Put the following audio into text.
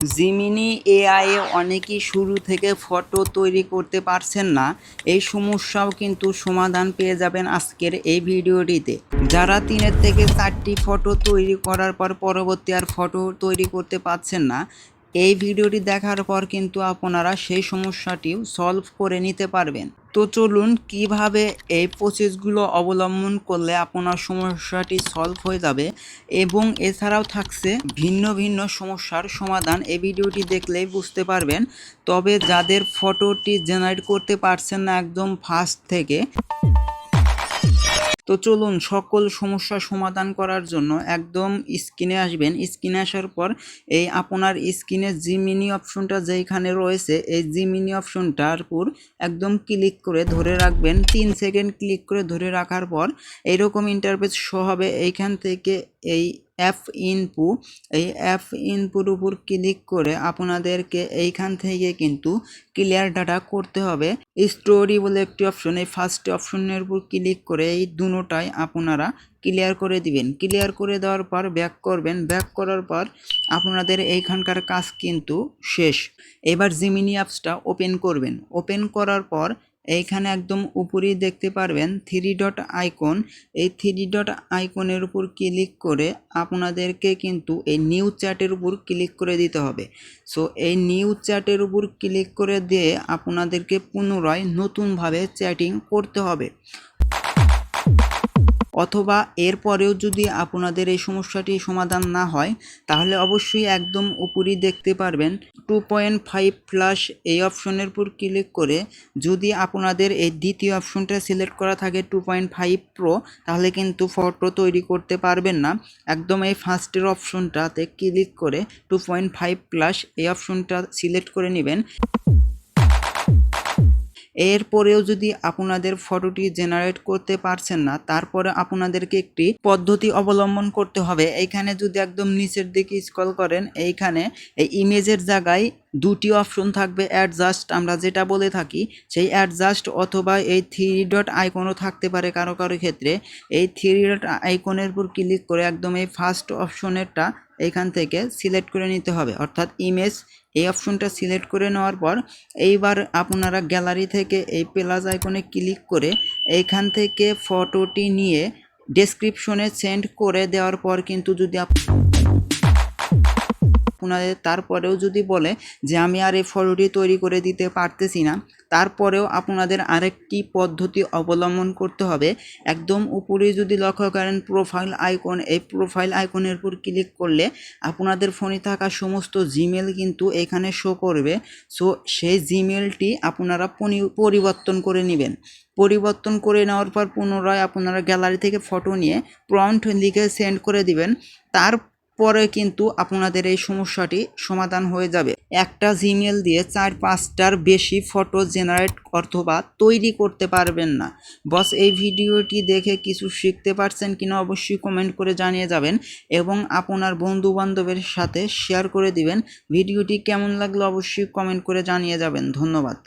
Gemini AI এ অনেকেই শুরু থেকে ফটো তৈরি করতে পারছেন না। এই সমস্যাও কিন্তু সমাধান পেয়ে যাবেন আজকের এই ভিডিওটিতে। যারা তিনের থেকে চারটি ফটো তৈরি করার পর পরবর্তী আর ফটো তৈরি করতে পারছেন না, এই ভিডিওটি দেখার পর কিন্তু আপনারা সেই সমস্যাটিও সলভ করে নিতে পারবেন। তো চলুন কীভাবে এই প্রসেসগুলো অবলম্বন করলে আপনার সমস্যাটি সলভ হয়ে যাবে এবং এছাড়াও থাকছে ভিন্ন ভিন্ন সমস্যার সমাধান। এই ভিডিওটি দেখলেই বুঝতে পারবেন। তবে যাদের ফটোটি জেনারেট করতে পারছেন না একদম ফার্স্ট থেকে তো চলুন সকল সমস্যা সমাধান করার জন্য একদম স্ক্রিনে আসবেন। স্ক্রিনে আসার পর এই আপনার স্ক্রিনে জিমিনি অপশনটা যেইখানে রয়েছে, এই জিমিনি অপশনটার উপর একদম ক্লিক করে ধরে রাখবেন। তিন সেকেন্ড ক্লিক করে ধরে রাখার পর এইরকম ইন্টারফেস শো হবে। এইখান থেকে এই অ্যাপ ইনপু এই অ্যাপ ইনপুর উপর ক্লিক করে আপনাদেরকে এইখান থেকে কিন্তু ক্লিয়ার ডাটা করতে হবে। স্টোরি বলে একটি অপশন এই ফার্স্ট অপশনের উপর ক্লিক করে এই দুটোটাই আপনারা ক্লিয়ার করে দিবেন। ক্লিয়ার করে দেওয়ার পর ব্যাক করবেন। ব্যাক করার পর আপনাদের এইখানকার কাজ কিন্তু শেষ। এবার জিমিনি অ্যাপসটা ওপেন করবেন। ওপেন করার পর এইখানে একদম উপরেই দেখতে পারবেন থ্রি ডট আইকন এই থ্রি ডট আইকনের উপর ক্লিক করে আপনাদেরকে কিন্তু এই নিউ চ্যাটের উপর ক্লিক করে দিতে হবে। সো এই নিউ চ্যাটের উপর ক্লিক করে দিয়ে আপনাদেরকে পুনরায় নতুনভাবে চ্যাটিং করতে হবে। অথবা এরপরেও যদি আপনাদের এই সমস্যাটি সমাধান না হয়, তাহলে অবশ্যই একদম উপরই দেখতে পারবেন। টু পয়েন্ট ফাইভ প্লাস এই অপশনের উপর ক্লিক করে যদি আপনাদের এই দ্বিতীয় অপশনটা সিলেক্ট করা থাকে টু পয়েন্ট ফাইভ প্রো তাহলে কিন্তু ফটো তৈরি করতে পারবেন না। একদম এই ফার্স্টের অপশনটাতে ক্লিক করে টু পয়েন্ট ফাইভ প্লাস এই অপশনটা সিলেক্ট করে নেবেন। এরপরেও যদি আপনাদের ফটোটি জেনারেট করতে পারছেন না, তারপরে আপনাদেরকে একটি পদ্ধতি অবলম্বন করতে হবে। এইখানে যদি একদম নিচের দিকে স্ক্রল করেন, এইখানে এই ইমেজের জায়গায় দুটি অপশন থাকবে অ্যাডজাস্ট আমরা যেটা বলে থাকি, সেই অ্যাডজাস্ট অথবা এই থ্রি ডট আইকনও থাকতে পারে কারও কারও ক্ষেত্রে। এই থ্রি ডট আইকনের উপর ক্লিক করে একদম এই ফার্স্ট অপশনেরটা এইখান থেকে সিলেক্ট করে নিতে হবে। অর্থাৎ ইমেজ, এই অপশনটা সিলেক্ট করে নেওয়ার পর এইবার আপনারা গ্যালারি থেকে এই প্লাস আইকনে ক্লিক করে এইখান থেকে ফটোটি নিয়ে ডেসক্রিপশনে সেন্ড করে দেওয়ার পর কিন্তু যদি আপনাদের তারপরেও যদি বলে যে আমি আর এই ফটোটি তৈরি করে দিতে পারতেছি না, তারপরেও আপনাদের আরেকটি পদ্ধতি অবলম্বন করতে হবে। একদম উপরে যদি লক্ষ্য করেন প্রোফাইল আইকন এই প্রোফাইল আইকনের উপর ক্লিক করলে আপনাদের ফোনে থাকা সমস্ত জিমেল কিন্তু এখানে শো করবে। সো সেই জিমেলটি আপনারা পরিবর্তন করে নেবেন। পরিবর্তন করে নেওয়ার পর পুনরায় আপনারা গ্যালারি থেকে ফটো নিয়ে প্রম্পট লিখে সেন্ড করে দিবেন। তার পরে কিন্তু আপনাদের এই সমস্যাটি সমাধান হয়ে যাবে। একটা জিমেল দিয়ে চার পাঁচটার বেশি ফটো জেনারেট অথবা তৈরি করতে পারবেন না। বস, এই ভিডিওটি দেখে কিছু শিখতে পারছেন কিনা অবশ্যই কমেন্ট করে জানিয়ে যাবেন এবং আপনার বন্ধু বান্ধবের সাথে শেয়ার করে দিবেন। ভিডিওটি কেমন লাগল অবশ্যই কমেন্ট করে জানিয়ে যাবেন। ধন্যবাদ।